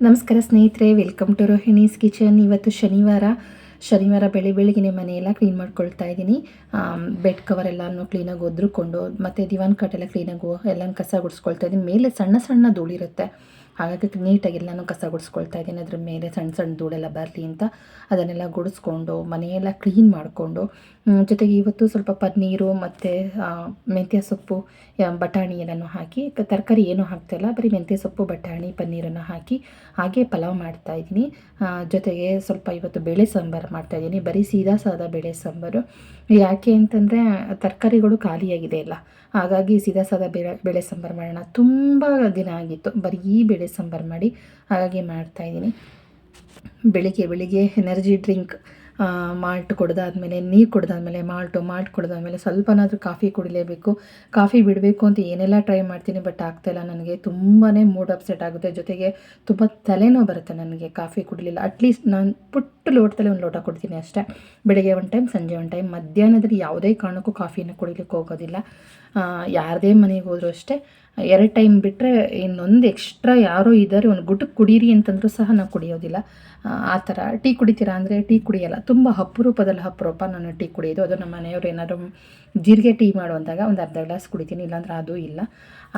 ನಮಸ್ಕಾರ ಸ್ನೇಹಿತರೆ welcome to Rohini's kitchen ಇವತ್ತು ಶನಿವಾರ. ಶನಿವಾರ ಬೆಳಿ ಬೆಳಿಗ್ಗೆ ಮನೆಯೆಲ್ಲ ಕ್ಲೀನ್ ಮಾಡ್ಕೊಳ್ತಾ ಇದ್ದೀನಿ. ಬೆಡ್ ಕವರ್ ಎಲ್ಲನೂ ಕ್ಲೀನಾಗಿ ಒದ್ರುಕೊಂಡು, ಮತ್ತು ದಿವಾನ್ ಕಟ್ಟೆಲ್ಲ ಕ್ಲೀನಾಗಿ ಎಲ್ಲ ಕಸ ಗುಡಿಸ್ಕೊಳ್ತಾ ಇದ್ದೀನಿ. ಮೇಲೆ ಸಣ್ಣ ಸಣ್ಣ ಧೂಳಿರುತ್ತೆ. ಹಾಗಾಗಿ ನೀಟಾಗಿ ಎಲ್ಲನೂ ಕಸ ಗುಡಿಸ್ಕೊಳ್ತಾ ಇದ್ದೀನಿ. ಅದ್ರ ಮೇಲೆ ಸಣ್ಣ ಸಣ್ಣ ಧೂಳೆಲ್ಲ ಬರಲಿ ಅಂತ ಅದನ್ನೆಲ್ಲ ಗುಡಿಸ್ಕೊಂಡು ಮನೆಯೆಲ್ಲ ಕ್ಲೀನ್ ಮಾಡಿಕೊಂಡು ಜೊತೆಗೆ ಇವತ್ತು ಸ್ವಲ್ಪ ಪನ್ನೀರು ಮತ್ತು ಮೆಂತ್ಯ ಸೊಪ್ಪು ಬಟಾಣಿ ಎಲ್ಲನೂ ಹಾಕಿ ತರಕಾರಿ ಏನೂ ಹಾಕ್ತಾಯಿಲ್ಲ ಬರೀ ಮೆಂತ್ಯ ಸೊಪ್ಪು, ಬಟಾಣಿ, ಪನ್ನೀರನ್ನು ಹಾಕಿ ಹಾಗೆ ಪಲಾವ್ ಮಾಡ್ತಾ ಇದ್ದೀನಿ. ಜೊತೆಗೆ ಸ್ವಲ್ಪ ಇವತ್ತು ಬೇಳೆ ಸಾಂಬಾರು ಮಾಡ್ತಾ ಇದ್ದೀನಿ. ಬರೀ ಸೀದಾ ಸಾದಾ ಬೇಳೆ ಸಾಂಬಾರು. ಯಾಕೆ ಅಂತಂದರೆ ತರಕಾರಿಗಳು ಖಾಲಿಯಾಗಿದೆ ಎಲ್ಲ ಹಾಗಾಗಿ ಸೀದಾ ಸಾದಾ ಬೇಳೆ ಬೇಳೆ ಸಾಂಬಾರು ಮಾಡೋಣ. ತುಂಬ ದಿನ ಆಗಿತ್ತು. ಬರೀ ಬೇಳೆ ಸಾಂಬಾರು ಮಾಡಿ ಹಾಗಾಗಿ ಮಾಡ್ತಾ ಇದ್ದೀನಿ. ಬೆಳಿಗ್ಗೆ ಬೆಳಿಗ್ಗೆ ಎನರ್ಜಿ ಡ್ರಿಂಕ್ ಮಾಲ್ಟ್ ಕುಡ್ದಾದ್ಮೇಲೆ ನೀರು ಕುಡ್ದಾದ್ಮೇಲೆ ಮಾಲ್ಟು ಮಾಲ್ಟ್ ಕುಡ್ದಾದ್ಮೇಲೆ ಸ್ವಲ್ಪನಾದರೂ ಕಾಫಿ ಕುಡಿಲೇಬೇಕು. ಕಾಫಿ ಬಿಡಬೇಕು ಅಂತ ಏನೆಲ್ಲ ಟ್ರೈ ಮಾಡ್ತೀನಿ ಬಟ್ ಆಗ್ತಾಯಿಲ್ಲ ನನಗೆ ತುಂಬಾ ಮೂಡ್ ಅಪ್ಸೆಟ್ ಆಗುತ್ತೆ. ಜೊತೆಗೆ ತುಂಬ ತಲೆನೋವು ಬರುತ್ತೆ ನನಗೆ ಕಾಫಿ ಕುಡಿಲಿಲ್ಲ. ಅಟ್ಲೀಸ್ಟ್ ನಾನು ಪುಟ್ಟ ಲೋಟದಲ್ಲಿ ಒಂದು ಲೋಟ ಕೊಡ್ತೀನಿ ಅಷ್ಟೇ. ಬೆಳಗ್ಗೆ ಒಂದು ಟೈಮ್ ಸಂಜೆ ಒಂದು ಟೈಮ್ ಮಧ್ಯಾಹ್ನದಲ್ಲಿ ಯಾವುದೇ ಕಾರಣಕ್ಕೂ ಕಾಫಿನ ಕುಡಿಲಿಕ್ಕೆ ಹೋಗೋದಿಲ್ಲ. ಯಾರದೇ ಮನೆಗೆ ಹೋದರೂ ಅಷ್ಟೇ. ಎರಡು ಟೈಮ್ ಬಿಟ್ಟರೆ ಇನ್ನೊಂದು ಎಕ್ಸ್ಟ್ರಾ ಯಾರೋ ಇದ್ದಾರೆ ಒಂದು ಗುಟಕ್ಕೆ ಕುಡೀರಿ ಅಂತಂದ್ರೂ ಸಹ ನಾವು ಕುಡಿಯೋದಿಲ್ಲ. ಆ, ಆ ಥರ. ಟೀ ಕುಡಿತೀರಾ ಅಂದರೆ ಟೀ ಕುಡಿಯಲ್ಲ. ತುಂಬ ಅಪರೂಪದಲ್ಲಿ ಅಪರೂಪ ನಾನು ಟೀ ಕುಡಿಯೋದು. ಅದು ನಮ್ಮ ಮನೆಯವರು ಏನಾದರೂ ಜೀರಿಗೆ ಟೀ ಮಾಡುವಂತಾಗ ಒಂದು ಅರ್ಧ ಗ್ಲಾಸ್ ಕುಡಿತೀನಿ, ಇಲ್ಲಾಂದ್ರೆ ಅದು ಇಲ್ಲ.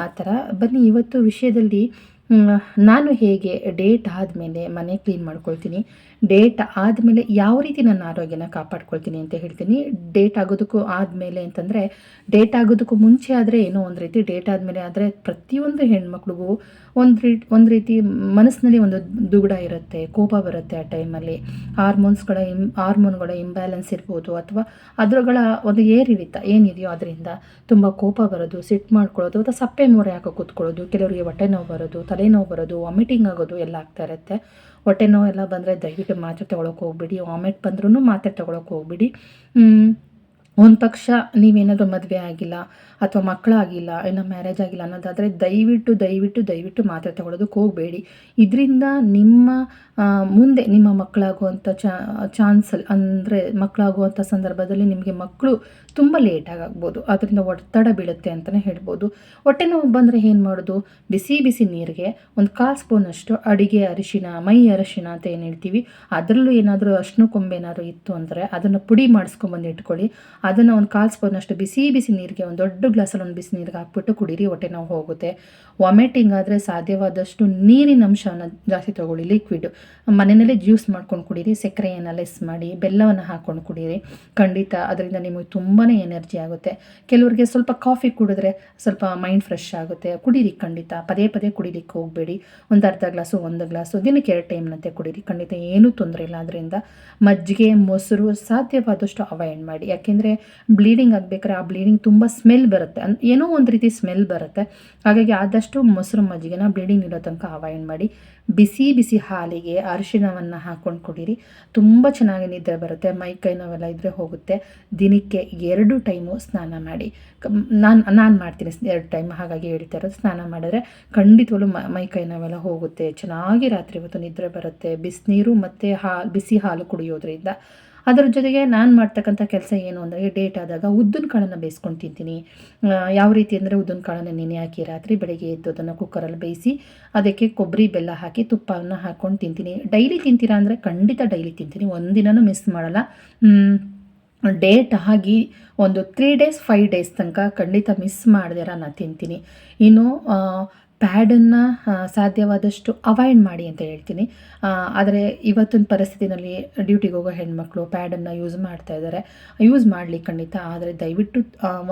ಆ ಥರ ಬನ್ನಿ, ಇವತ್ತು ವಿಷಯದಲ್ಲಿ ನಾನು ಹೇಗೆ ಡೇಟ್ ಆದಮೇಲೆ ಮನೆ ಕ್ಲೀನ್ ಮಾಡ್ಕೊಳ್ತೀನಿ, ಡೇಟ್ ಆದಮೇಲೆ ಯಾವ ರೀತಿ ನನ್ನ ಆರೋಗ್ಯನ ಕಾಪಾಡ್ಕೊಳ್ತೀನಿ ಅಂತ ಹೇಳ್ತೀನಿ. ಡೇಟ್ ಆಗೋದಕ್ಕೂ ಆದಮೇಲೆ ಅಂತಂದರೆ, ಡೇಟ್ ಆಗೋದಕ್ಕೂ ಮುಂಚೆ ಆದರೆ ಏನೋ ಒಂದು ರೀತಿ, ಡೇಟ್ ಆದಮೇಲೆ ಆದರೆ ಪ್ರತಿಯೊಂದು ಹೆಣ್ಮಕ್ಳಿಗೂ ಒಂದು ರೀ, ಒಂದು ರೀತಿ ಮನಸ್ಸಿನಲ್ಲಿ ಒಂದು ದುಗುಡ ಇರುತ್ತೆ, ಕೋಪ ಬರುತ್ತೆ ಆ ಟೈಮಲ್ಲಿ. ಹಾರ್ಮೋನ್ಸ್ಗಳ ಇಮ್ ಹಾರ್ಮೋನ್ಗಳ ಇಂಬ್ಯಾಲೆನ್ಸ್ ಇರ್ಬೋದು ಅಥವಾ ಅದರಗಳ ಒಂದು ಏರಿಳಿತ ಏನಿದೆಯೋ ಅದರಿಂದ ತುಂಬ ಕೋಪ ಬರೋದು ಸಿಟ್ಟು ಮಾಡ್ಕೊಳ್ಳೋದು, ಅಥವಾ ಸಪ್ಪೆ ಮೋರೆ ಹಾಕೋ ಕೂತ್ಕೊಳ್ಳೋದು, ಕೆಲವರಿಗೆ ಹೊಟ್ಟೆ ನೋವು ಬರೋದು ತಲೆನೋವು ಬರೋದು ವಾಮಿಟಿಂಗ್ ಆಗೋದು ಎಲ್ಲ ಆಗ್ತಾ ಇರುತ್ತೆ. ಹೊಟ್ಟೆ ನೋವು ಎಲ್ಲ ಬಂದರೆ ದಯವಿಟ್ಟು ಮಾತ್ರೆ ತೊಗೊಳಕ್ಕೆ ಹೋಗ್ಬಿಡಿ. ವಾಮಿಟ್ ಬಂದ್ರೂ ಮಾತ್ರೆ ತೊಗೊಳಕ್ಕೆ ಹೋಗ್ಬಿಡಿ. ಒಂದು ಪಕ್ಷ ನೀವೇನಾದರೂ ಮದುವೆ ಆಗಿಲ್ಲ ಅಥವಾ ಮಕ್ಕಳಾಗಿಲ್ಲ ಏನೋ ಮ್ಯಾರೇಜ್ ಆಗಿಲ್ಲ ಅನ್ನೋದಾದರೆ ದಯವಿಟ್ಟು ದಯವಿಟ್ಟು ದಯವಿಟ್ಟು ಮಾತ್ರೆ ತಗೊಳ್ಳೋದಕ್ಕೆ ಹೋಗಬೇಡಿ. ಇದರಿಂದ ನಿಮ್ಮ ಮುಂದೆ ನಿಮ್ಮ ಮಕ್ಕಳಾಗುವಂಥ ಚಾನ್ಸ್ ಅಂದರೆ ಮಕ್ಕಳಾಗುವಂಥ ಸಂದರ್ಭದಲ್ಲಿ ನಿಮಗೆ ಮಕ್ಕಳು ತುಂಬ ಲೇಟಾಗಿ ಆಗ್ಬೋದು ಅದರಿಂದ ಒತ್ತಡ ಬೀಳುತ್ತೆ ಅಂತಲೇ ಹೇಳ್ಬೋದು. ಹೊಟ್ಟೆ ನೋವು ಬಂದರೆ ಏನು ಮಾಡೋದು? ಬಿಸಿ ಬಿಸಿ ನೀರಿಗೆ ಒಂದು ಕಾಲು ಸ್ಪೂನಷ್ಟು ಅಡಿಗೆ ಅರಿಶಿನ ಮೈ ಅರಿಶಿನ ಅಂತ ಏನು ಹೇಳ್ತೀವಿ? ಅದರಲ್ಲೂ ಏನಾದರೂ ಅರ್ಶಿನ ಕೊಂಬೆ ಏನಾದರೂ ಇತ್ತು ಅಂದರೆ ಅದನ್ನು ಪುಡಿ ಮಾಡಿಸ್ಕೊಂಬಂದು ಇಟ್ಕೊಳ್ಳಿ. ಅದನ್ನು ಒಂದು ಕಾಲು ಸ್ಪೂನಷ್ಟು ಬಿಸಿ ಬಿಸಿ ನೀರಿಗೆ ಒಂದು ದೊಡ್ಡ ಗ್ಲಾಸಲ್ಲಿ ಒಂದು ಬಿಸಿ ನೀರಿಗೆ ಹಾಕ್ಬಿಟ್ಟು ಕುಡೀರಿ, ಹೊಟ್ಟೆ ನೋವು ಹೋಗುತ್ತೆ. ವಾಮಿಟಿಂಗ್ ಆದರೆ ಸಾಧ್ಯವಾದಷ್ಟು ನೀರಿನ ಅಂಶವನ್ನು ಜಾಸ್ತಿ ತಗೊಳ್ಳಿ ಲಿಕ್ವಿಡ್ ಮನೆಯಲ್ಲೇ ಜ್ಯೂಸ್ ಮಾಡ್ಕೊಂಡು ಕುಡೀರಿ, ಸಕ್ಕರೆಯನ್ನು ಲೆಸ್ ಮಾಡಿ, ಬೆಲ್ಲವನ್ನು ಹಾಕ್ಕೊಂಡು ಕುಡೀರಿ. ಖಂಡಿತ ಅದರಿಂದ ನಿಮಗೆ ತುಂಬಾ ಎನರ್ಜಿ ಆಗುತ್ತೆ. ಕೆಲವರಿಗೆ ಸ್ವಲ್ಪ ಕಾಫಿ ಕುಡಿದ್ರೆ ಸ್ವಲ್ಪ ಮೈಂಡ್ ಫ್ರೆಶ್ ಆಗುತ್ತೆ. ಕುಡೀರಿ ಖಂಡಿತ. ಪದೇ ಪದೇ ಕುಡಿಲಿಕ್ಕೆ ಹೋಗಬೇಡಿ. ಒಂದು ಅರ್ಧ ಗ್ಲಾಸು, ಒಂದು ಗ್ಲಾಸು, ದಿನಕ್ಕೆ ಎರಡು ಟೈಮ್ನಂತೆ ಕುಡೀರಿ. ಖಂಡಿತ ಏನೂ ತೊಂದರೆ ಇಲ್ಲ. ಅದರಿಂದ ಮಜ್ಜಿಗೆ, ಮೊಸರು ಸಾಧ್ಯವಾದಷ್ಟು ಅವಾಯ್ಡ್ ಮಾಡಿ. ಯಾಕೆಂದರೆ ಬ್ಲೀಡಿಂಗ್ ಆಗಬೇಕಾದ್ರೆ ಆ ಬ್ಲೀಡಿಂಗ್ ತುಂಬ ಸ್ಮೆಲ್ ಬರುತ್ತೆ. ಏನೋ ಒಂದು ರೀತಿ ಸ್ಮೆಲ್ ಬರುತ್ತೆ. ಹಾಗಾಗಿ ಆದಷ್ಟು ಮೊಸರು ಮಜ್ಜಿಗೆನ ಬ್ಲೀಡಿಂಗ್ ಇರೋ ತನಕ ಅವಾಯ್ಡ್ ಮಾಡಿ. ಬಿಸಿ ಬಿಸಿ ಹಾಲಿಗೆ ಅರಿಶಿಣವನ್ನು ಹಾಕ್ಕೊಂಡು ಕುಡೀರಿ. ತುಂಬ ಚೆನ್ನಾಗಿ ನಿದ್ರೆ ಬರುತ್ತೆ. ಮೈ ಕೈ ನೋವೆಲ್ಲ ಇದ್ದರೆ ಹೋಗುತ್ತೆ. ದಿನಕ್ಕೆ ಎರಡು ಟೈಮು ಸ್ನಾನ ಮಾಡಿ. ನಾನು ನಾನು ಮಾಡ್ತೀನಿ ಎರಡು ಟೈಮ್ ಹಾಗಾಗಿ ಹೇಳ್ತಾ ಇರೋದು ಸ್ನಾನ ಮಾಡಿದ್ರೆ ಖಂಡಿತವಾಗ್ಲೂ ಮೈ ಕೈ ನೋವೆಲ್ಲ ಹೋಗುತ್ತೆ. ಚೆನ್ನಾಗಿ ರಾತ್ರಿ ಹೊತ್ತು ನಿದ್ರೆ ಬರುತ್ತೆ. ಬಿಸಿನೀರು ಮತ್ತು ಹಾಲು ಬಿಸಿ ಹಾಲು ಕುಡಿಯೋದ್ರಿಂದ ಅದರ ಜೊತೆಗೆ ನಾನು ಮಾಡ್ತಕ್ಕಂಥ ಕೆಲಸ ಏನು ಅಂದರೆ ಡೇಟ್ ಆದಾಗ ಉದ್ದಿನ ಕಾಳನ್ನು ಬೇಯಿಸ್ಕೊಂಡು ತಿಂತೀನಿ. ಯಾವ ರೀತಿ ಅಂದರೆ ಉದ್ದಿನ ಕಾಳನ್ನು ನೆನೆ ಹಾಕಿ ರಾತ್ರಿ ಬೆಳಗ್ಗೆ ಎದ್ದು ಅದನ್ನು ಕುಕ್ಕರಲ್ಲಿ ಬೇಯಿಸಿ ಅದಕ್ಕೆ ಕೊಬ್ಬರಿ ಬೆಲ್ಲ ಹಾಕಿ ತುಪ್ಪವನ್ನು ಹಾಕ್ಕೊಂಡು ತಿಂತೀನಿ. ಡೈಲಿ ತಿಂತೀರಾ ಅಂದರೆ ಖಂಡಿತ ಡೈಲಿ ತಿಂತೀನಿ. ಒಂದಿನನೂ ಮಿಸ್ ಮಾಡಲ್ಲ. ಡೇಟ್ ಆಗಿ ಒಂದು ತ್ರೀ ಡೇಸ್ ಫೈವ್ ಡೇಸ್ ತನಕ ಖಂಡಿತ ಮಿಸ್ ಮಾಡ್ದಿರ ನಾನು ತಿಂತೀನಿ. ಇನ್ನು ಪ್ಯಾಡನ್ನು ಸಾಧ್ಯವಾದಷ್ಟು ಅವಾಯ್ಡ್ ಮಾಡಿ ಅಂತ ಹೇಳ್ತೀನಿ. ಆದರೆ ಇವತ್ತಿನ ಪರಿಸ್ಥಿತಿನಲ್ಲಿ ಡ್ಯೂಟಿಗೆ ಹೋಗೋ ಹೆಣ್ಮಕ್ಳು ಪ್ಯಾಡನ್ನು ಯೂಸ್ ಮಾಡ್ತಾ ಇದ್ದಾರೆ. ಯೂಸ್ ಮಾಡಲಿ ಖಂಡಿತ, ಆದರೆ ದಯವಿಟ್ಟು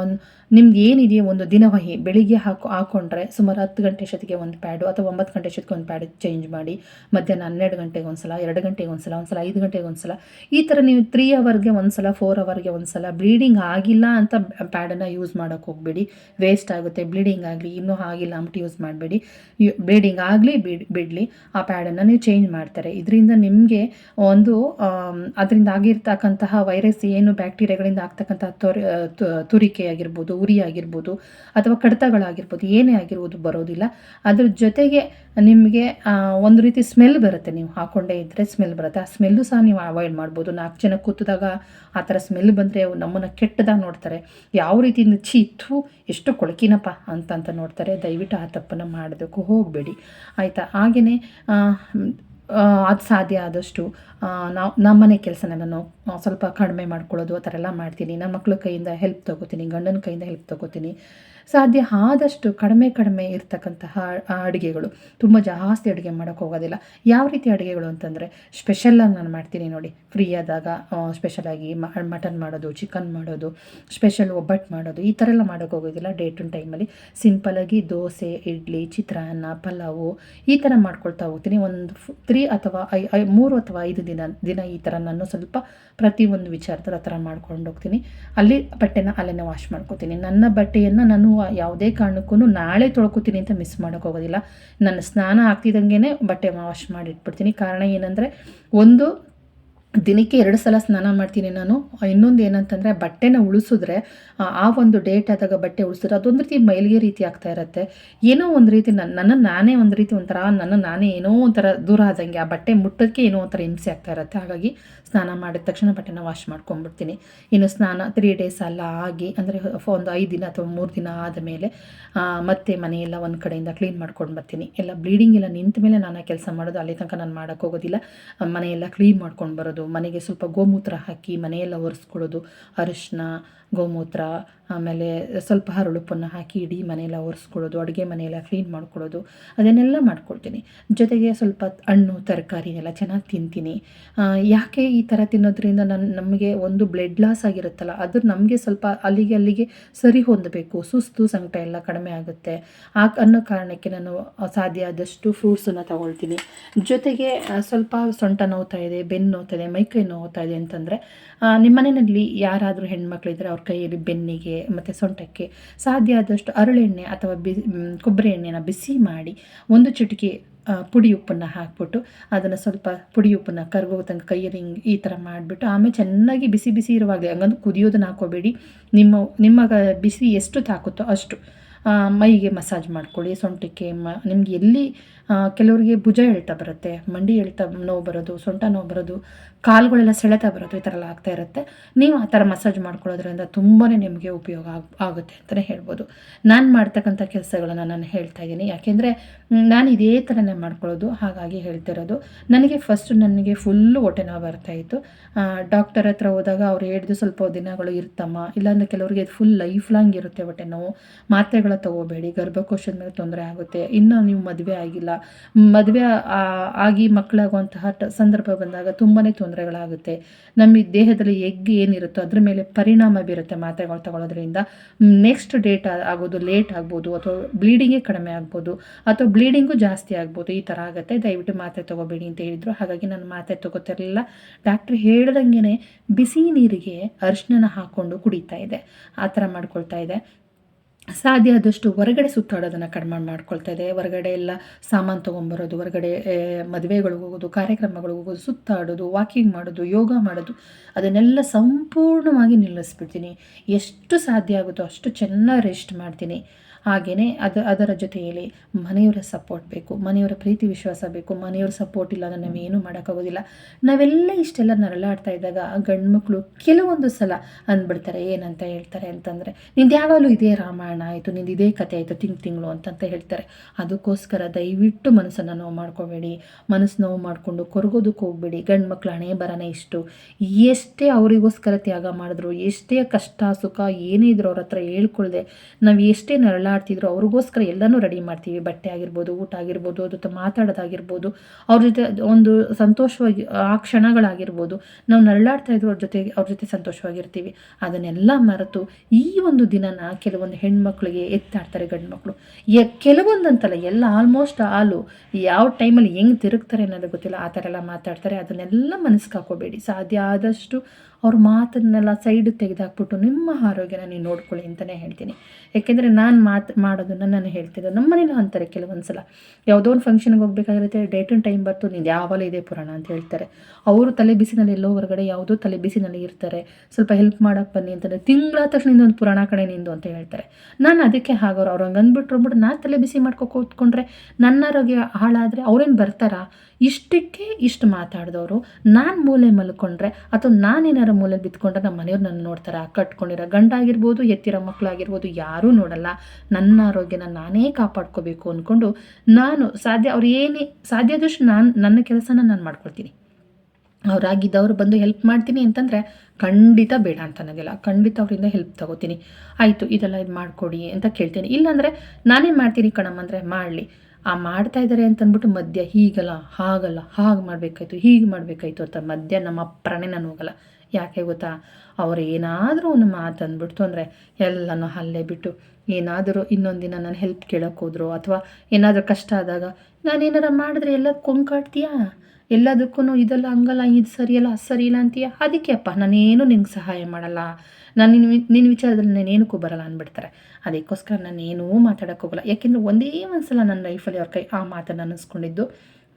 ಒಂದು ನಿಮ್ಗೆ ಏನಿದೆಯೋ ಒಂದು ದಿನವಹಿ ಬೆಳಿಗ್ಗೆ ಹಾಕೋ ಹಾಕ್ಕೊಂಡ್ರೆ ಸುಮಾರು ಹತ್ತು ಗಂಟೆ ಅಷ್ಟೊತ್ತಿಗೆ ಒಂದು ಪ್ಯಾಡು ಅಥವಾ ಒಂಬತ್ತು ಗಂಟೆ ಅಷ್ಟೊತ್ತಿಗೆ ಒಂದು ಪ್ಯಾಡ್ ಚೇಂಜ್ ಮಾಡಿ, ಮಧ್ಯಾಹ್ನ ಹನ್ನೆರಡು ಗಂಟೆಗೆ ಒಂದು ಸಲ ಎರಡು ಗಂಟೆಗೆ ಒಂದು ಸಲ ಒಂದು ಸಲ ಐದು ಗಂಟೆಗೆ ಒಂದು ಸಲ ಈ ಥರ ನೀವು ತ್ರೀ ಅವರ್ಗೆ ಒಂದು ಸಲ ಫೋರ್ ಅವರ್ಗೆ ಒಂದು ಸಲ ಬ್ಲೀಡಿಂಗ್ ಆಗಿಲ್ಲ ಅಂತ ಪ್ಯಾಡನ್ನು ಯೂಸ್ ಮಾಡೋಕ್ಕೆ ಹೋಗಬೇಡಿ. ವೇಸ್ಟ್ ಆಗುತ್ತೆ ಬ್ಲೀಡಿಂಗ್ ಆಗಲಿ, ಇನ್ನೂ ಆಗಿಲ್ಲ ಅಂತ ಯೂಸ್ ಮಾಡಬೇಡಿ. ಬ್ಲೀಡಿಂಗ್ ಆಗಲಿ, ಬಿಡ್, ಬಿಡಲಿ ಆ ಪ್ಯಾಡನ್ನು ನೀವು ಚೇಂಜ್ ಮಾಡ್ತಾರೆ. ಇದರಿಂದ ನಿಮಗೆ ಒಂದು ಅದರಿಂದ ಆಗಿರ್ತಕ್ಕಂತಹ ವೈರಸ್ ಏನು ಬ್ಯಾಕ್ಟೀರಿಯಾಗಳಿಂದ ಆಗ್ತಕ್ಕಂತಹ ತೊರೆ ತುರಿಕೆ ಆಗಿರ್ಬೋದು, ಉರಿ ಆಗಿರ್ಬೋದು ಅಥವಾ ಕಡಿತಗಳಾಗಿರ್ಬೋದು, ಏನೇ ಆಗಿರ್ಬೋದು ಬರೋದಿಲ್ಲ. ಅದ್ರ ಜೊತೆಗೆ ನಿಮಗೆ ಒಂದು ರೀತಿ ಸ್ಮೆಲ್ ಬರುತ್ತೆ. ನೀವು ಹಾಕೊಂಡೇ ಇದ್ದರೆ ಸ್ಮೆಲ್ ಬರುತ್ತೆ. ಆ ಸ್ಮೆಲ್ಲು ಸಹ ನೀವು ಅವಾಯ್ಡ್ ಮಾಡ್ಬೋದು. ನಾಲ್ಕು ಜನ ಕೂತಿದಾಗ ಆ ಥರ ಸ್ಮೆಲ್ ಬಂದರೆ ನಮ್ಮನ್ನು ಕೆಟ್ಟದಾಗ ನೋಡ್ತಾರೆ. ಯಾವ ರೀತಿಯಿಂದ ಥೂ ಎಷ್ಟು ಕೊಳಕಿನಪ್ಪ ಅಂತ ನೋಡ್ತಾರೆ. ದಯವಿಟ್ಟು ಆ ತಪ್ಪನ್ನು ಸ್ನಾನವನ್ನು ಮಾಡೋದಕ್ಕೂ ಹೋಗಬೇಡಿ. ಆಯಿತಾ? ಹಾಗೆಯೇ ಅದು ಸಾಧ್ಯ ಆದಷ್ಟು ನಾವು ನಮ್ಮನೆ ಕೆಲಸನ ನಾನು ಸ್ವಲ್ಪ ಕಡಿಮೆ ಮಾಡ್ಕೊಳ್ಳೋದು, ಆ ಥರ ಎಲ್ಲ ಮಾಡ್ತೀನಿ. ನನ್ನ ಮಕ್ಳ ಕೈಯಿಂದ ಹೆಲ್ಪ್ ತೊಗೋತೀನಿ, ಗಂಡನ ಕೈಯಿಂದ ಹೆಲ್ಪ್ ತೊಗೋತೀನಿ. ಸಾಧ್ಯ ಆದಷ್ಟು ಕಡಿಮೆ ಕಡಿಮೆ ಇರ್ತಕ್ಕಂತಹ ಅಡುಗೆಗಳು. ತುಂಬ ಜಾಸ್ತಿ ಅಡುಗೆ ಮಾಡೋಕ್ಕೆ ಹೋಗೋದಿಲ್ಲ. ಯಾವ ರೀತಿ ಅಡುಗೆಗಳು ಅಂತಂದರೆ ಸ್ಪೆಷಲಾಗಿ ನಾನು ಮಾಡ್ತೀನಿ ನೋಡಿ. ಫ್ರೀ ಆದಾಗ ಸ್ಪೆಷಲಾಗಿ ಮಟನ್ ಮಾಡೋದು ಚಿಕನ್ ಮಾಡೋದು ಸ್ಪೆಷಲ್ ಒಬ್ಬಟ್ಟು ಮಾಡೋದು, ಈ ಥರ ಎಲ್ಲ ಮಾಡೋಕ್ಕೆ ಹೋಗೋದಿಲ್ಲ ಡೇ ಟು ಟೈಮಲ್ಲಿ ಸಿಂಪಲಾಗಿ ದೋಸೆ, ಇಡ್ಲಿ, ಚಿತ್ರಾನ್ನ, ಪಲಾವು ಈ ಥರ ಮಾಡ್ಕೊಳ್ತಾ ಹೋಗ್ತೀನಿ. ಒಂದು ತ್ರೀ ಅಥವಾ ಐ ಮೂರು ಅಥವಾ ಐದು ದಿನ ದಿನ ಈ ಥರ ನಾನು ಸ್ವಲ್ಪ ಪ್ರತಿಯೊಂದು ವಿಚಾರದಲ್ಲಿ ಆ ಥರ ಮಾಡ್ಕೊಂಡು ಹೋಗ್ತೀನಿ. ಅಲ್ಲಿ ಬಟ್ಟೆನ ಅಲ್ಲೇ ವಾಶ್ ಮಾಡ್ಕೋತೀನಿ. ನನ್ನ ಬಟ್ಟೆಯನ್ನು ನಾನು ಯಾವುದೇ ಕಾರಣಕ್ಕೂ ನಾಳೆ ತೊಳ್ಕೊತೀನಿ ಅಂತ ಮಿಸ್ ಮಾಡೋಕೆ ಹೋಗೋದಿಲ್ಲ. ನನ್ನ ಸ್ನಾನ ಆಗ್ತಿದ್ದಂಗೆ ಬಟ್ಟೆ ವಾಶ್ ಮಾಡಿ ಇಟ್ಬಿಡ್ತೀನಿ ಕಾರಣ ಏನಂದರೆ, ಒಂದು ದಿನಕ್ಕೆ ಎರಡು ಸಲ ಸ್ನಾನ ಮಾಡ್ತೀನಿ ನಾನು. ಇನ್ನೊಂದು ಏನಂತಂದರೆ ಬಟ್ಟೆನ ಉಳಿಸಿದ್ರೆ, ಆ ಒಂದು ಡೇಟ್ ಆದಾಗ ಬಟ್ಟೆ ಉಳಿಸಿದ್ರೆ ಅದೊಂದು ರೀತಿ ಮೈಲಿಗೆ ರೀತಿ ಆಗ್ತಾ ಇರುತ್ತೆ. ಏನೋ ಒಂದು ರೀತಿ ನನ್ನ ನನ್ನ ನಾನೇ ಒಂದು ರೀತಿ ಒಂಥರ, ನನ್ನ ನಾನೇ ಏನೋ ಒಂಥರ ದೂರ ಆದಂಗೆ ಆ ಬಟ್ಟೆ ಮುಟ್ಟೋದಕ್ಕೆ ಏನೋ ಒಂಥರ ಹಿಂಸೆ ಆಗ್ತಾ ಇರುತ್ತೆ. ಹಾಗಾಗಿ ಸ್ನಾನ ಮಾಡಿದ ತಕ್ಷಣ ಬಟ್ಟೆನ ವಾಶ್ ಮಾಡ್ಕೊಂಡ್ಬಿಡ್ತೀನಿ. ಇನ್ನು ಸ್ನಾನ ತ್ರೀ ಡೇಸ್ ಎಲ್ಲ ಆಗಿ, ಅಂದರೆ ಒಂದು ಐದು ದಿನ ಅಥವಾ ಮೂರು ದಿನ ಆದ ಮೇಲೆ ಮತ್ತೆ ಮನೆಯೆಲ್ಲ ಒಂದು ಕಡೆಯಿಂದ ಕ್ಲೀನ್ ಮಾಡ್ಕೊಂಡು ಬರ್ತೀನಿ. ಎಲ್ಲ ಬ್ಲೀಡಿಂಗ್ ಎಲ್ಲ ನಿಂತ ಮೇಲೆ ನಾನು ಕೆಲಸ ಮಾಡೋದು, ಅಲ್ಲಿ ತನಕ ನಾನು ಮಾಡೋಕ್ಕೋಗೋದಿಲ್ಲ ಮನೆಯೆಲ್ಲ ಕ್ಲೀನ್ ಮಾಡ್ಕೊಂಡು ಬರೋದು. ಮನೆಗೆ ಸ್ವಲ್ಪ ಗೋಮೂತ್ರ ಹಾಕಿ ಮನೆಯೆಲ್ಲ ಒರೆಸ್ಕೊಳ್ಳೋದು ಅರಿಶಿನ ಗೋಮೂತ್ರ, ಆಮೇಲೆ ಸ್ವಲ್ಪ ಹರಳುಪ್ಪನ್ನು ಹಾಕಿ ಇಡೀ ಮನೆಯೆಲ್ಲ ಒರೆಸ್ಕೊಳ್ಳೋದು, ಅಡುಗೆ ಮನೆಯೆಲ್ಲ ಕ್ಲೀನ್ ಮಾಡ್ಕೊಳ್ಳೋದು, ಅದನ್ನೆಲ್ಲ ಮಾಡ್ಕೊಳ್ತೀನಿ. ಜೊತೆಗೆ ಸ್ವಲ್ಪ ಹಣ್ಣು, ತರಕಾರಿ ಎಲ್ಲ ಚೆನ್ನಾಗಿ ತಿಂತೀನಿ. ಯಾಕೆ ಈ ಥರ ತಿನ್ನೋದ್ರಿಂದ ನನ್ನ ನಮಗೆ ಒಂದು ಬ್ಲಡ್ ಲಾಸ್ ಆಗಿರುತ್ತಲ್ಲ, ಅದು ನಮಗೆ ಸ್ವಲ್ಪ ಅಲ್ಲಿಗೆ ಅಲ್ಲಿಗೆ ಸರಿ ಹೊಂದಬೇಕು, ಸುಸ್ತು ಸಂಕಟ ಎಲ್ಲ ಕಡಿಮೆ ಆಗುತ್ತೆ. ಆ, ಅನ್ನೋ ಕಾರಣಕ್ಕೆ ನಾನು ಸಾಧ್ಯ ಆದಷ್ಟು ಫ್ರೂಟ್ಸನ್ನು ತಗೊಳ್ತೀನಿ. ಜೊತೆಗೆ ಸ್ವಲ್ಪ ಸೊಂಟ ನೋವ್ತಾ ಇದೆ, ಬೆನ್ನು ನೋವ್ತಾ ಇದೆ ಮೈಕೈ ನೋವ್ತಾ ಇದೆ ಅಂತಂದರೆ ನಿಮ್ಮ ಮನೆಯಲ್ಲಿ ಯಾರಾದರೂ ಹೆಣ್ಮಕ್ಳಿದ್ರೆ ಅವ್ರ ಕೈಯಲ್ಲಿ ಬೆನ್ನಿಗೆ ಮತ್ತು ಸೊಂಟಕ್ಕೆ ಸಾಧ್ಯ ಆದಷ್ಟು ಅರಳೆಣ್ಣೆ ಅಥವಾ ಬಿ ಕೊಬ್ಬರಿ ಎಣ್ಣೆನ ಬಿಸಿ ಮಾಡಿ ಒಂದು ಚಿಟಿಕೆ ಪುಡಿ ಉಪ್ಪನ್ನು ಹಾಕ್ಬಿಟ್ಟು ಅದನ್ನು ಸ್ವಲ್ಪ ಪುಡಿ ಉಪ್ಪನ್ನು ಕರ್ಗೋ ತನಕ ಕೈಯಲ್ಲಿ ಹಿಂಗೆ ಈ ಥರ ಮಾಡಿಬಿಟ್ಟು ಆಮೇಲೆ ಚೆನ್ನಾಗಿ ಬಿಸಿ ಬಿಸಿ ಇರುವಾಗಲೇ ಹಂಗಂದು ಕುದಿಯೋದನ್ನು ಹಾಕೋಬೇಡಿ ನಿಮ್ಮ ನಿಮ್ಮ ಬಿಸಿ ಎಷ್ಟು ತಾಕುತ್ತೋ ಅಷ್ಟು. ಮೈಗೆ ಮಸಾಜ್ ಮಾಡ್ಕೊಳ್ಳಿ, ಸೊಂಟಕ್ಕೆ ಮ, ನಿಮ್ಗೆ ಎಲ್ಲಿ ಕೆಲವರಿಗೆ ಭುಜ ಎಳ್ತಾ ಬರುತ್ತೆ, ಮಂಡಿ ಎಳ್ತಾ ನೋವು ಬರೋದು, ಸೊಂಟ ನೋವು ಬರೋದು, ಕಾಲುಗಳೆಲ್ಲ ಸೆಳೆತ ಬರೋದು, ಈ ಥರ ಎಲ್ಲ ಆಗ್ತಾ ಇರುತ್ತೆ. ನೀವು ಆ ಥರ ಮಸಾಜ್ ಮಾಡ್ಕೊಳ್ಳೋದ್ರಿಂದ ತುಂಬಾ ನಿಮಗೆ ಉಪಯೋಗ ಆಗುತ್ತೆ ಅಂತಲೇ ಹೇಳ್ಬೋದು. ನಾನು ಮಾಡ್ತಕ್ಕಂಥ ಕೆಲಸಗಳನ್ನು ನಾನು ಹೇಳ್ತಾ ಇದ್ದೀನಿ. ಯಾಕೆಂದರೆ ನಾನು ಇದೇ ಥರನೇ ಮಾಡ್ಕೊಳ್ಳೋದು, ಹಾಗಾಗಿ ಹೇಳ್ತಿರೋದು ನನಗೆ ಫಸ್ಟ್ ನನಗೆ ಫುಲ್ಲು ಹೊಟ್ಟೆ ನೋವು ಬರ್ತಾಯಿತ್ತು ಡಾಕ್ಟರ್ ಹತ್ರ ಹೋದಾಗ ಅವ್ರು ಹೇಳಿದ್ದು ಸ್ವಲ್ಪ ದಿನಗಳು ಇರ್ತಮ್ಮ, ಇಲ್ಲಾಂದರೆ ಕೆಲವರಿಗೆ ಫುಲ್ ಲೈಫ್ ಲಾಂಗ್ ಇರುತ್ತೆ ಹೊಟ್ಟೆ ನೋವು. ಮಾತ್ರೆಗಳ ತೊಗೋಬೇಡಿ, ಗರ್ಭಕೋಶದ ಮೇಲೆ ತೊಂದರೆ ಆಗುತ್ತೆ. ಇನ್ನೂ ನೀವು ಮದುವೆ ಆಗಿಲ್ಲ. ಮದುವೆ ಆಗಿ ಮಕ್ಕಳಾಗುವಂತಹ ಸಂದರ್ಭ ಬಂದಾಗ ತುಂಬಾ ತೊಂದರೆಗಳಾಗುತ್ತೆ. ನಮ್ಮ ದೇಹದಲ್ಲಿ ಎಗ್ ಏನಿರುತ್ತೋ ಅದ್ರ ಮೇಲೆ ಪರಿಣಾಮ ಬೀರುತ್ತೆ ಮಾತ್ರೆಗಳು ತಗೊಳ್ಳೋದ್ರಿಂದ. ನೆಕ್ಸ್ಟ್ ಡೇಟ್ ಆಗೋದು ಲೇಟ್ ಆಗ್ಬೋದು ಅಥವಾ ಬ್ಲೀಡಿಂಗೇ ಕಡಿಮೆ ಆಗ್ಬೋದು ಅಥವಾ ಬ್ಲೀಡಿಂಗು ಜಾಸ್ತಿ ಆಗ್ಬೋದು, ಈ ಥರ ಆಗುತ್ತೆ. ದಯವಿಟ್ಟು ಮಾತ್ರೆ ತೊಗೋಬೇಡಿ ಅಂತ ಹೇಳಿದರು. ಹಾಗಾಗಿ ನಾನು ಮಾತ್ರೆ ತೊಗೋತಿರಲಿಲ್ಲ. ಡಾಕ್ಟ್ರ್ ಹೇಳ್ದಂಗೆ ಬಿಸಿ ನೀರಿಗೆ ಅರಿಶಿನ ಹಾಕ್ಕೊಂಡು ಕುಡಿತಾ ಇದೆ. ಆ ಥರ ಮಾಡ್ಕೊಳ್ತಾ ಇದೆ. ಸಾಧ್ಯ ಆದಷ್ಟು ಹೊರಗಡೆ ಸುತ್ತಾಡೋದನ್ನು ಕಡಿಮೆ ಮಾಡ್ಕೊಳ್ತಾ ಇದೆ. ಹೊರಗಡೆ ಎಲ್ಲ ಸಾಮಾನು ತೊಗೊಂಬರೋದು, ಹೊರಗಡೆ ಮದುವೆಗಳಿಗೆ ಹೋಗೋದು, ಕಾರ್ಯಕ್ರಮಗಳಿಗೆ ಹೋಗೋದು, ಸುತ್ತಾಡೋದು ವಾಕಿಂಗ್ ಮಾಡೋದು, ಯೋಗ ಮಾಡೋದು, ಅದನ್ನೆಲ್ಲ ಸಂಪೂರ್ಣವಾಗಿ ನಿಲ್ಲಿಸ್ಬಿಡ್ತೀನಿ. ಎಷ್ಟು ಸಾಧ್ಯ ಆಗುತ್ತೋ ಅಷ್ಟು ಚೆನ್ನಾಗಿ ರೆಸ್ಟ್ ಮಾಡ್ತೀನಿ. ಹಾಗೆಯೇ ಅದು, ಅದರ ಜೊತೆಯಲ್ಲಿ ಮನೆಯವರ ಸಪೋರ್ಟ್ ಬೇಕು, ಮನೆಯವರ ಪ್ರೀತಿ ವಿಶ್ವಾಸ ಬೇಕು, ಮನೆಯವರ ಸಪೋರ್ಟ್ ಇಲ್ಲ ಅಂದರೆ ನಾವೇನು ಮಾಡೋಕ್ಕಾಗೋದಿಲ್ಲ. ನಾವೆಲ್ಲ ಇಷ್ಟೆಲ್ಲ ನರಳಾಡ್ತಾ ಇದ್ದಾಗ ಗಂಡು ಕೆಲವೊಂದು ಸಲ ಅಂದ್ಬಿಡ್ತಾರೆ ಏನಂತ ಹೇಳ್ತಾರೆ ಅಂತಂದರೆ, ನಿಂದು ಯಾವಾಗಲೂ ಇದೇ ರಾಮಾಯಣ ಆಯಿತು, ನಿಂದು ಇದೇ ಕತೆ ಆಯಿತು, ತಿಂಗ್ ತಿಂಗಳು ಅಂತಂತ ಹೇಳ್ತಾರೆ. ಅದಕ್ಕೋಸ್ಕರ ದಯವಿಟ್ಟು ಮನಸ್ಸನ್ನು ನೋವು ಮಾಡ್ಕೋಬೇಡಿ, ಮನಸ್ಸು ನೋವು ಮಾಡಿಕೊಂಡು ಕೊರಗೋದಕ್ಕೆ ಹೋಗ್ಬೇಡಿ. ಗಂಡು ಮಕ್ಕಳು ಹಣೆ ಬರನೇ ಇಷ್ಟು. ಎಷ್ಟೇ ಅವರಿಗೋಸ್ಕರ ತ್ಯಾಗ ಮಾಡಿದ್ರು, ಎಷ್ಟೇ ಕಷ್ಟ ಸುಖ ಏನೇ ಇದ್ರು ಅವ್ರ ಹತ್ರ ಹೇಳ್ಕೊಳ್ದೆ, ನಾವು ಎಷ್ಟೇ ನರಳ ಆಡ್ತಿದ್ರು ಅವ್ರಿಗೋಸ್ಕರ ಎಲ್ಲನೂ ರೆಡಿ ಮಾಡ್ತೀವಿ. ಬಟ್ಟೆ ಆಗಿರ್ಬೋದು, ಊಟ ಆಗಿರ್ಬೋದು ಅದು ಮಾತಾಡೋದಾಗಿರ್ಬೋದು, ಅವ್ರ ಜೊತೆ ಒಂದು ಸಂತೋಷವಾಗಿ, ಆ ಕ್ಷಣಗಳಾಗಿರ್ಬೋದು, ನಾವು ನರಳಾಡ್ತಾ ಇದ್ರು ಅವ್ರ ಜೊತೆ ಅವ್ರ ಜೊತೆ ಸಂತೋಷವಾಗಿರ್ತೀವಿ. ಅದನ್ನೆಲ್ಲ ಮರೆತು ಈ ಒಂದು ದಿನನ ಕೆಲವೊಂದು ಹೆಣ್ಮಕ್ಳಿಗೆ ಎತ್ತಾಡ್ತಾರೆ ಗಂಡು ಮಕ್ಕಳು ಕೆಲವೊಂದಂತಲ್ಲ, ಎಲ್ಲ ಆಲ್ಮೋಸ್ಟ್ ಆಲು ಯಾವ ಟೈಮಲ್ಲಿ ಹೆಂಗೆ ತಿರುಗ್ತಾರೆ ಅನ್ನೋದು ಗೊತ್ತಿಲ್ಲ. ಆ ಥರ ಎಲ್ಲ ಮಾತಾಡ್ತಾರೆ. ಅದನ್ನೆಲ್ಲ ಮನಸ್ಸಿಗೆ ಹಾಕೋಬೇಡಿ ಸಾಧ್ಯ ಆದಷ್ಟು ಅವ್ರ ಮಾತನ್ನೆಲ್ಲ ಸೈಡ್ ತೆಗೆದಾಕ್ಬಿಟ್ಟು ನಿಮ್ಮ ಆರೋಗ್ಯನ ನೀವು ನೋಡ್ಕೊಳ್ಳಿ ಅಂತಲೇ ಹೇಳ್ತೀನಿ. ಯಾಕೆಂದರೆ ನಾನು ಮಾತು ಮಾಡೋದನ್ನು ನಾನು ಹೇಳ್ತಿದ್ದೆ ನಮ್ಮ ಮನೇಲೂ ಅಂತಾರೆ ಕೆಲವೊಂದು ಸಲ ಯಾವುದೋ ಒಂದು ಫಂಕ್ಷನ್ಗೆ ಹೋಗ್ಬೇಕಾಗಿರುತ್ತೆ ಡೇಟ್ ಆ್ಯಂಡ್ ಟೈಮ್ ಬರ್ತು, ನೀನು ಯಾವಾಗಲೂ ಇದೆ ಪುರಾಣ ಅಂತ ಹೇಳ್ತಾರೆ. ಅವರು ತಲೆ ಬಿಸಿನಲ್ಲಿ ಎಲ್ಲೋ ಹೊರಗಡೆ ಯಾವುದೋ ತಲೆ ಬಿಸಿನಲ್ಲಿ ಇರ್ತಾರೆ. ಸ್ವಲ್ಪ ಹೆಲ್ಪ್ ಮಾಡೋಕ್ಕೆ ಬನ್ನಿ ಅಂತಂದರೆ ತಿಂಗಳ ತಕ್ಷಣ ಇನ್ನೊಂದು ಪುರಾಣ ಕಡೆ ನಿಂದು ಅಂತ ಹೇಳ್ತಾರೆ. ನಾನು ಅದಕ್ಕೆ ಹಾಗೋರು ಅವ್ರು ಹಂಗೆ ಅಂದ್ಬಿಟ್ರು ಅಂದ್ಬಿಟ್ಟು ನಾನು ತಲೆ ಬಿಸಿ ಮಾಡ್ಕೊ ಕೂತ್ಕೊಂಡ್ರೆ ನನ್ನ ಆರೋಗ್ಯ ಹಾಳಾದರೆ ಅವ್ರೇನು ಬರ್ತಾರಾ? ಇಷ್ಟಕ್ಕೆ ಇಷ್ಟು ಮಾತಾಡಿದವರು. ನಾನು ಮೂಲೆ ಮಲ್ಕೊಂಡ್ರೆ ಅಥವಾ ನಾನೇನಾರು ಎಲ್ಲಾರ ಮೂಲೆಯಲ್ಲಿ ಬಿತ್ಕೊಂಡ್ರೆ ನಮ್ಮ ಮನೆಯವ್ರು ನನ್ನ ನೋಡ್ತಾರೆ ಕಟ್ಕೊಂಡಿರೋ ಗಂಡ ಆಗಿರ್ಬೋದು ಎತ್ತಿರೋ ಮಕ್ಕಳಾಗಿರ್ಬೋದು ಯಾರೂ ನೋಡಲ್ಲ. ನನ್ನ ಆರೋಗ್ಯನ ನಾನೇ ಕಾಪಾಡ್ಕೋಬೇಕು ಅಂದ್ಕೊಂಡು ನಾನು ಸಾಧ್ಯ, ಅವ್ರು ಏನೇ ಸಾಧ್ಯ ಆದಷ್ಟು ನಾನು, ನನ್ನ ಕೆಲಸನ ನಾನು ಮಾಡ್ಕೊಳ್ತೀನಿ. ಅವರಾಗಿದ್ದವ್ರು ಬಂದು ಹೆಲ್ಪ್ ಮಾಡ್ತೀನಿ ಅಂತಂದರೆ ಖಂಡಿತ ಬೇಡ ಅಂತ ಅನ್ನೋದಿಲ್ಲ. ಖಂಡಿತ ಅವರಿಂದ ಹೆಲ್ಪ್ ತಗೋತೀನಿ. ಆಯಿತು, ಇದೆಲ್ಲ ಇದು ಮಾಡಿಕೊಡಿ ಅಂತ ಕೇಳ್ತೀನಿ. ಇಲ್ಲಾಂದರೆ ನಾನೇ ಮಾಡ್ತೀನಿ ಕಣಮ್ಮ ಅಂದರೆ ಮಾಡಲಿ. ಆ ಮಾಡ್ತಾ ಇದ್ದಾರೆ ಅಂತಂದ್ಬಿಟ್ಟು ಮಧ್ಯ ಹೀಗಲ್ಲ, ಹಾಗಲ್ಲ, ಹಾಗೆ ಮಾಡಬೇಕಾಯ್ತು, ಹೀಗೆ ಮಾಡಬೇಕಾಯ್ತು ಅಂತ ಮಧ್ಯ ನಮ್ಮ ಅಪ್ಪರನೇ ನಾನು ಹೋಗಲ್ಲ. ಯಾಕೆ ಗೊತ್ತಾ? ಅವ್ರು ಏನಾದರೂ ಒಂದು ಮಾತು ಅಂದರೆ ಎಲ್ಲನೂ ಅಲ್ಲೇ ಬಿಟ್ಟು ಏನಾದರೂ ಇನ್ನೊಂದು ದಿನ ನಾನು ಹೆಲ್ಪ್ ಕೇಳೋಕೆ ಹೋದ್ರು ಅಥವಾ ಏನಾದರೂ ಕಷ್ಟ ಆದಾಗ ನಾನು ಏನಾರ ಮಾಡಿದ್ರೆ ಎಲ್ಲ ಕೊಂಕಾಡ್ತೀಯಾ ಎಲ್ಲದಕ್ಕೂ ಇದೆಲ್ಲ ಹಂಗಲ್ಲ, ಇದು ಸರಿಯಲ್ಲ, ಅದು ಸರಿಯಿಲ್ಲ ಅಂತೀಯ? ಅದಕ್ಕೆ ಅಪ್ಪ, ನಾನೇನು ನಿಂಗೆ ಸಹಾಯ ಮಾಡಲ್ಲ. ನಾನು ನಿನ್ನ ನಿನ್ನ ವಿಚಾರದಲ್ಲಿ ನಾನೇನಕ್ಕೂ ಬರಲ್ಲ ಅಂದ್ಬಿಡ್ತಾರೆ. ಅದಕ್ಕೋಸ್ಕರ ನಾನು ಏನೂ ಮಾತಾಡೋಕ್ಕೆ ಹೋಗಲ್ಲ. ಯಾಕೆಂದರೆ ಒಂದೇ ಒಂದು ಸಲ ನನ್ನ ಲೈಫಲ್ಲಿ ಅವ್ರ ಕೈ ಆ ಮಾತನ್ನು ಅನ್ನಿಸ್ಕೊಂಡಿದ್ದು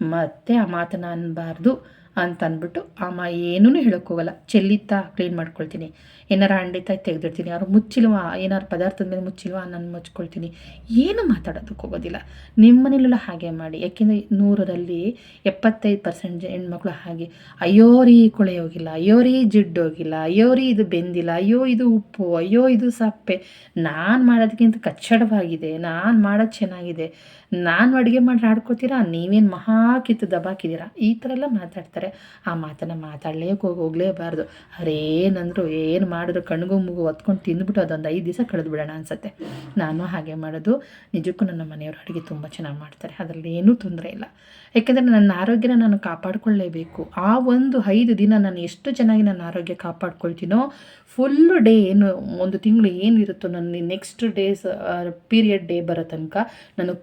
ಮತ್ತೆ ಆ ಮಾತನ್ನು ಅನ್ನಬಾರ್ದು ಅಂತ ಅಂದ್ಬಿಟ್ಟು ಅಮ್ಮ ಏನೂ ಹೇಳೋಕ್ಕೋಗಲ್ಲ ಚೆಲ್ಲಿತ್ತಾ ಕ್ಲೀನ್ ಮಾಡ್ಕೊಳ್ತೀನಿ. ಏನಾರ ಹಂಡಿತ ತೆಗೆದಿರ್ತೀನಿ ಅವ್ರು ಮುಚ್ಚಿಲ್ವಾ? ಏನಾರು ಪದಾರ್ಥದ ಮೇಲೆ ಮುಚ್ಚಿಲ್ವಾ ನಾನು ಮುಚ್ಕೊಳ್ತೀನಿ. ಏನು ಮಾತಾಡೋದಕ್ಕೆ ಹೋಗೋದಿಲ್ಲ. ನಿಮ್ಮ ಮನೇಲೆಲ್ಲ ಹಾಗೆ ಮಾಡಿ. ಯಾಕೆಂದರೆ ನೂರರಲ್ಲಿ ಎಪ್ಪತ್ತೈದು ಪರ್ಸೆಂಟ್ ಹೆಣ್ಮಕ್ಳು ಹಾಗೆ. ಅಯ್ಯೋ ರೀ ಕೊಳೆ ಹೋಗಿಲ್ಲ. ಅಯ್ಯೋ ರೀ ಜಿಡ್ಡು ಹೋಗಿಲ್ಲ. ಅಯ್ಯೋ ರೀ ಇದು ಬೆಂದಿಲ್ಲ. ಅಯ್ಯೋ ಇದು ಉಪ್ಪು. ಅಯ್ಯೋ ಇದು ಸಪ್ಪೆ. ನಾನು ಮಾಡೋದಕ್ಕಿಂತ ಕಚ್ಚಡವಾಗಿದೆ. ನಾನು ಮಾಡೋದು ಚೆನ್ನಾಗಿದೆ. ನಾನು ಅಡುಗೆ ಮಾಡಿ ಆಡ್ಕೋತೀರಾ? ನೀವೇನು ಮಹಾ ಕಿತ್ತು ದಬಾಕಿದ್ದೀರಾ? ಈ ಥರ ಎಲ್ಲ ಮಾತಾಡ್ತಾರೆ. ಆ ಮಾತನ್ನು ಮಾತಾಡಲೇ ಹೋಗಲೇಬಾರ್ದು. ಅವ್ರೇನಂದ್ರು ಏನು ಮಾಡಿದ್ರು ಕಣ್ಗು ಮುಗು ಹೊತ್ಕೊಂಡು ತಿಂದ್ಬಿಟ್ಟು ಅದೊಂದು ಐದು ದಿವಸ ಕಳೆದು ಬಿಡೋಣ ಅನ್ಸುತ್ತೆ. ನಾನು ಹಾಗೆ ಮಾಡೋದು. ನಿಜಕ್ಕೂ ನನ್ನ ಮನೆಯವರು ಅಡುಗೆ ತುಂಬ ಚೆನ್ನಾಗಿ ಮಾಡ್ತಾರೆ. ಅದರಲ್ಲಿ ಏನೂ ತೊಂದರೆ ಇಲ್ಲ. ಯಾಕೆಂದರೆ ನನ್ನ ಆರೋಗ್ಯನ ನಾನು ಕಾಪಾಡ್ಕೊಳ್ಳೇಬೇಕು ಆ ಒಂದು ಐದು ದಿನ ನಾನು ಎಷ್ಟು ಚೆನ್ನಾಗಿ ನನ್ನ ಆರೋಗ್ಯ ಕಾಪಾಡ್ಕೊಳ್ತೀನೋ ಫುಲ್ಲು ಡೇ ಏನು, ಒಂದು ತಿಂಗಳು ಏನಿರುತ್ತೋ, ನನ್ನ ನೆಕ್ಸ್ಟ್ ಡೇಸ್ ಪೀರಿಯಡ್ ಡೇ ಬರೋ ತನಕ ನಾನು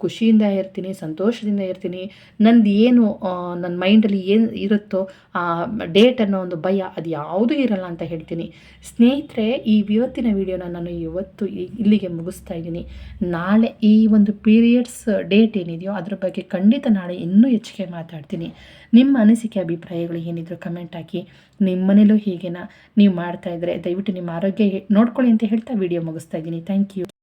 ಖುಷಿಯಿಂದ ಇರ್ತೀನಿ, ಸಂತೋಷದಿಂದ ಇರ್ತೀನಿ. ನಂದು ಏನು ನನ್ನ ಮೈಂಡಲ್ಲಿ ಏನು ಇರುತ್ತೋ, ಆ, ಡೇಟ್ ಅನ್ನೋ ಒಂದು ಭಯ ಅದು ಯಾವುದೂ ಇರಲ್ಲ ಅಂತ ಹೇಳ್ತೀನಿ. ಸ್ನೇಹಿತರೆ, ಈ ಇವತ್ತಿನ ವಿಡಿಯೋನ ನಾನು ಇವತ್ತು ಇಲ್ಲಿಗೆ ಮುಗಿಸ್ತಾ ಇದ್ದೀನಿ. ನಾಳೆ ಈ ಒಂದು ಪೀರಿಯಡ್ಸ್ ಡೇಟ್ ಏನಿದೆಯೋ, ಅದ್ರ ಬಗ್ಗೆ ಖಂಡಿತ ನಾಳೆ ಇನ್ನೂ ಹೆಚ್ಚಿಗೆ ಮಾತಾಡ್ತೀನಿ. ನಿಮ್ಮ ಅನಿಸಿಕೆ, ಅಭಿಪ್ರಾಯಗಳು ಏನಿದ್ರು ಕಮೆಂಟ್ ಹಾಕಿ. ನಿಮ್ಮ ಮನೇಲೂ ಹೀಗೇನಾ? ನೀವು ಮಾಡ್ತಾಯಿದ್ರೆ ದಯವಿಟ್ಟು ನಿಮ್ಮ ಆರೋಗ್ಯ ನೋಡ್ಕೊಳ್ಳಿ ಅಂತ ಹೇಳ್ತಾ ವಿಡಿಯೋ ಮುಗಿಸ್ತಾ ಇದ್ದೀನಿ. Thank you.